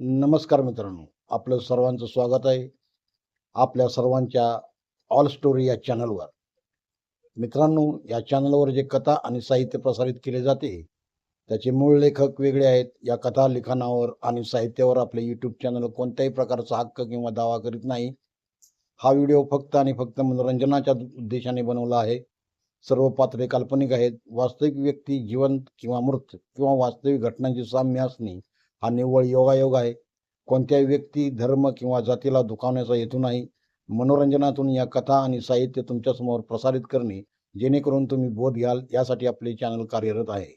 नमस्कार मित्रांनो आपलं सर्वांचं स्वागत आहे. आपल्या सर्वांच्या ऑल स्टोरी या चॅनलवर. मित्रांनो या चॅनलवर जे कथा आणि साहित्य प्रसारित केले जाते त्याचे मूळ लेखक वेगळे आहेत. या कथा लिखाणावर आणि साहित्यावर आपले यूट्यूब चॅनल कोणत्याही प्रकारचा हक्क किंवा दावा करीत नाही. हा व्हिडिओ फक्त आणि फक्त मनोरंजनाच्या उद्देशाने बनवला आहे. सर्व पात्रे काल्पनिक आहेत. वास्तविक व्यक्ती जिवंत किंवा मृत किंवा वास्तविक घटनांची साम्य असणे हा निव्वळ योगायोग आहे. कोणत्याही व्यक्ती धर्म किंवा जातीला दुखावण्याचा हेतू नाही. मनोरंजनातून या कथा आणि साहित्य तुमच्यासमोर प्रसारित करणे जेणेकरून तुम्ही बोध घ्याल यासाठी आपले चॅनल कार्यरत आहे.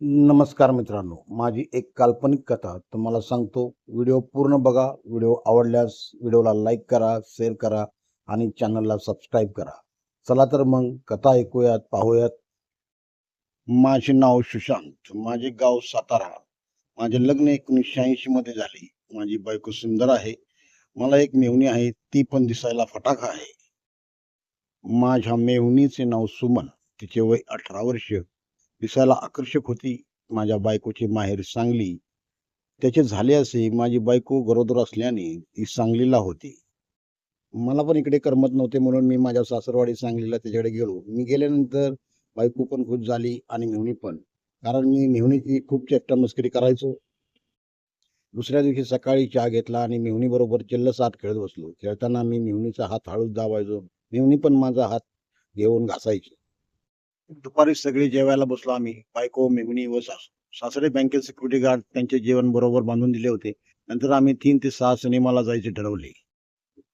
नमस्कार मित्रांनो माझी एक काल्पनिक कथा तुम्हाला सांगतो. व्हिडिओ पूर्ण बघा. व्हिडिओ आवडल्यास व्हिडिओला लाईक करा शेअर करा आणि चॅनलला सबस्क्राईब करा. चला तर मग कथा ऐकूयात पाहूयात. माझे नाव सुशांत माझे गाव सातारा. माझे लग्न एकोणीसशे ऐंशी मध्ये झाले. माझी बायको सुंदर आहे. मला एक मेहुणी आहे ती पण दिसायला फटाका आहे. माझ्या मेहुणीचे नाव सुमन तिचे वय अठरा वर्ष. दिसायला आकर्षक होती. माझ्या बायकोची माहेर सांगली. त्याचे झाले असे माझी बायको गरोदर असल्याने ती सांगलीला होती. मला पण इकडे करमत नव्हते म्हणून मी माझ्या सासरवाडी सांगलीला त्याच्याकडे गेलो. मी गेल्यानंतर बायको पण खुश झाली आणि मेहुणी पण. कारण मी मेहुणीची खूप चेष्टा मस्करी करायचो. दुसऱ्या दिवशी सकाळी चहा घेतला आणि मेहुणी बरोबर साथ खेळत बसलो. खेळताना मी मेहुणीचा हात हळूच दाबायचो. मेहुणी पण माझा हात घेऊन घासायची. दुपारी सगळे जेवायला बसलो आम्ही. बायको मेहुणी व सासू सासरे बँकेत सिक्युरिटी गार्ड त्यांचे जेवण बरोबर बांधून दिले होते. नंतर आम्ही तीन ते सहा सिनेमाला जायचे ठरवले.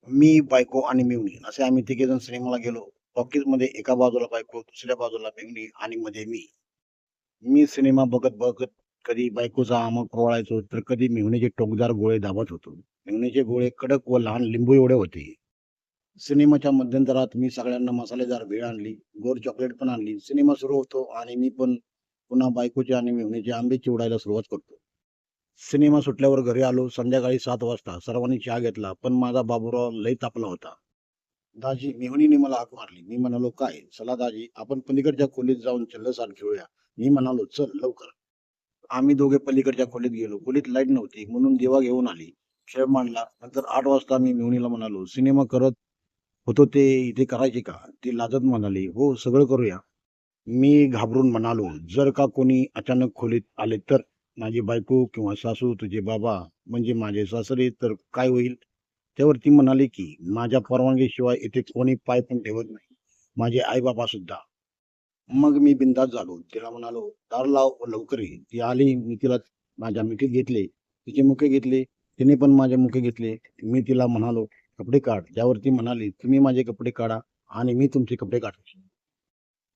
मी बायको आणि मेहुणी असे आम्ही तिघे जण सिनेमाला गेलो. टॉकीजमध्ये एका बाजूला बायको दुसऱ्या बाजूला मेहुणी आणि मध्ये मी. मी सिनेमा बघत बघत कधी बायकोचा आमक रोळायचो तर कधी मेहुणीचे टोकदार गोळे दाबत होतो. मेहुणीचे गोळे कडक व लहान लिंबू एवढे होते. सिनेमाच्या मध्यंतरात मी सगळ्यांना मसालेदार भेळ आणली गोड चॉकलेट पण आणली. सिनेमा सुरू होतो आणि मी पण पुन्हा बायकोचे आणि मेहुणीचे आंबे चिवडायला सुरुवात करतो. सिनेमा सुटल्यावर घरी आलो संध्याकाळी सात वाजता सर्वांनी चहा घेतला पण माझा बाबूराव लय तापला होता. दाजी मेहुणीने मला हाक मारली. मी म्हणालो काय? चला दाजी आपण पलीकडच्या खोलीत जाऊन चल्लसाट खेळूया. मी म्हणालो चल लवकर. आम्ही दोघे पलीकडच्या खोलीत गेलो. खोलीत लाइट नव्हती म्हणून देवा घेऊन आली. शेव मांडला. नंतर आठ वाजता मी मेवणीला म्हणालो सिनेमा करत होतो ते इथे करायचे का? ती लाजत म्हणाली हो सगळं करूया. मी घाबरून म्हणालो जर का कोणी अचानक खोलीत आले तर? माझी बायको किंवा सासू तुझे बाबा म्हणजे माझे सासरे तर काय होईल? त्यावर ती म्हणाली की माझ्या परवानगीशिवाय इथे कोणी पाय पण ठेवत नाही. माझे आई बाबा सुद्धा मग मी बिंदास झालो. तिला म्हणालो दार लाव व लवकर ये. ती आली मी तिला माझ्या मुखे घेतले. तिचे मुखे घेतले. तिने पण माझे मुखे घेतले. मी तिला म्हणालो कपडे काढ. त्यावर ती म्हणाली तुम्ही माझे कपडे काढा आणि मी तुमचे कपडे काढतो.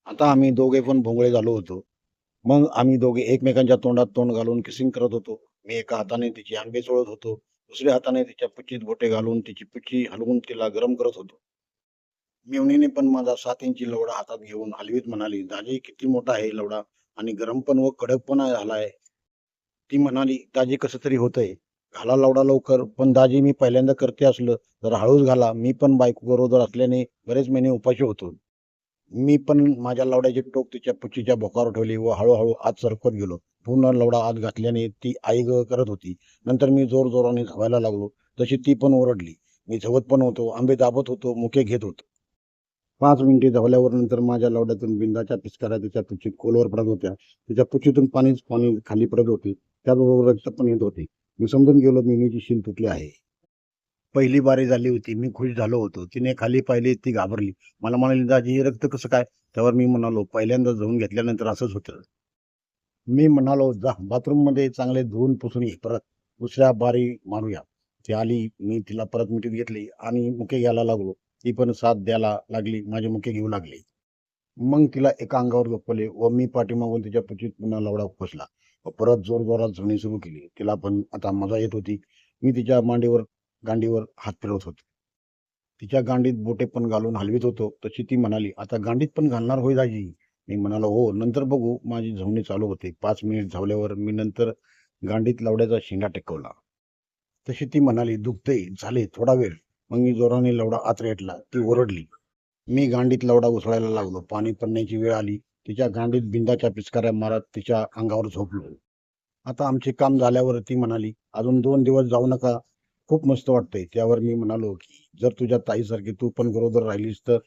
आता आम्ही दोघे पण भोंगळे झालो होतो. मग आम्ही दोघे एकमेकांच्या तोंडात तोंड घालून किसिंग करत होतो. मी एका हाताने तिची आंबे चोळत होतो. दुसऱ्या हाताने तिच्या पुच्चीत बोटे घालून तिची पुच्ची हलवून तिला गरम करत होतो. मेवणीने पण माझा सात इंची लवडा हातात घेऊन हलवीत म्हणाली दाजी किती मोठा आहे लवडा? आणि गरम पण व कडक पण झालाय. ती म्हणाली दाजी कसं तरी होतंय. घाला लवडा लवकर पण दाजी मी पहिल्यांदा करते असलं तर हळूच घाला. मी पण बायको गरोदर असल्याने बरेच महिने उपाशी होतो. मी पण माझ्या लवड्याचे टोक तिच्या पुचीच्या भोकावर ठेवली व हळूहळू आत सरकत गेलो. पूर्ण लवडा आत घातल्याने ती आई ग करत होती. नंतर मी जोर जोराने धावायला लागलो. तशी ती पण ओरडली. मी झवत पण होतो. आंबे दाबत होतो. मुके घेत होतो. पाच मिनिटे धावल्यावर नंतर माझ्या लवड्यातून बिंदाच्या पिचकाऱ्या तिच्या पुच्चीत खोलवर पडत होत्या. तिच्या पुच्चीतून पाणीच पाणी खाली पडत होते. त्याचबरोबर रक्त पण येत होते. मी समजून गेलो मिनीची शील तुटली आहे. पहिली बारी झाली होती. मी खुश झालो होतो. तिने खाली पाहिली ती घाबरली. मला म्हणाली दाजी हे रक्त कसं काय? त्यावर मी म्हणालो पहिल्यांदा धुवून घेतल्यानंतर असंच होतं. मी म्हणालो जा बाथरूममध्ये चांगले धुवून पुसून ये. परत दुसऱ्या बारी मारूया. ती आली. मी तिला परत मिठीत घेतली आणि मुके घ्यायला लागलो. ती पण साथ द्यायला लागली माझे मुके घेऊ लागली. मग तिला एका अंगावर झोपवले व मी पाठीमागून तिच्या पचीत पुन्हा लवडा खोसला व परत जोर जोरात सुरू केली. तिला पण आता मजा येत होती. मी तिच्या मांडीवर गांडीवर हात फिरवत होतो. तिच्या गांडीत बोटे पण घालून हलवीत होतो. तशी ती म्हणाली आता गांडीत पण घालणार होय दाजी? मी म्हणालो हो नंतर बघू. माझी झवणी चालू होते. पाच मिनिट झाल्यावर मी नंतर गांडीत लवड्याचा शेंगा टेकवला. तशी ती म्हणाली दुखतंय. झाले थोडा वेळ. मग मी जोराने लवडा आत रेटला ती ओरडली. मी गांडीत लवडा उसळायला लागलो. पाणी पडण्याची वेळ आली. तिच्या गांडीत बिंदाच्या पिचकाऱ्या मारत तिच्या अंगावर झोपलो. आता आमचे काम झाल्यावर ती म्हणाली अजून दोन दिवस जाऊ नका. खूप मस्त वाटतंय. त्यावर मी म्हणालो की जर तुझ्या ताईसारखी तू पण गरोदर राहिलीस तर?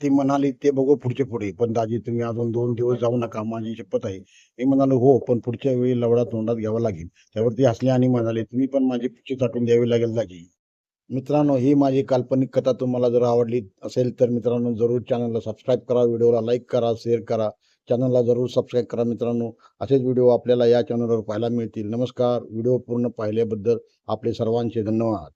ती म्हणाली ते बघू पुढचे पुढे. पण दाजी तुम्ही अजून दोन दिवस जाऊ नका. माझी शपथ आहे. मी म्हणालो हो पण पुढच्या वेळी लवडा तोंडात घ्यावा लागेल. त्यावर ती हसली आणि म्हणाले तुम्ही पण माझी पिच्ची चाटून द्यावी लागेल दाजी. मित्रांनो ही माझी काल्पनिक कथा तुम्हाला जर आवडली असेल तर मित्रांनो जरूर चॅनलला सबस्क्राईब करा व्हिडिओला लाईक करा शेअर करा. चॅनलला जरूर सबस्क्राईब करा मित्रांनो. असेच व्हिडिओ आपल्याला या चॅनलवर पाहायला मिळतील. नमस्कार. व्हिडिओ पूर्ण पाहिल्याबद्दल आपले सर्वांचे धन्यवाद.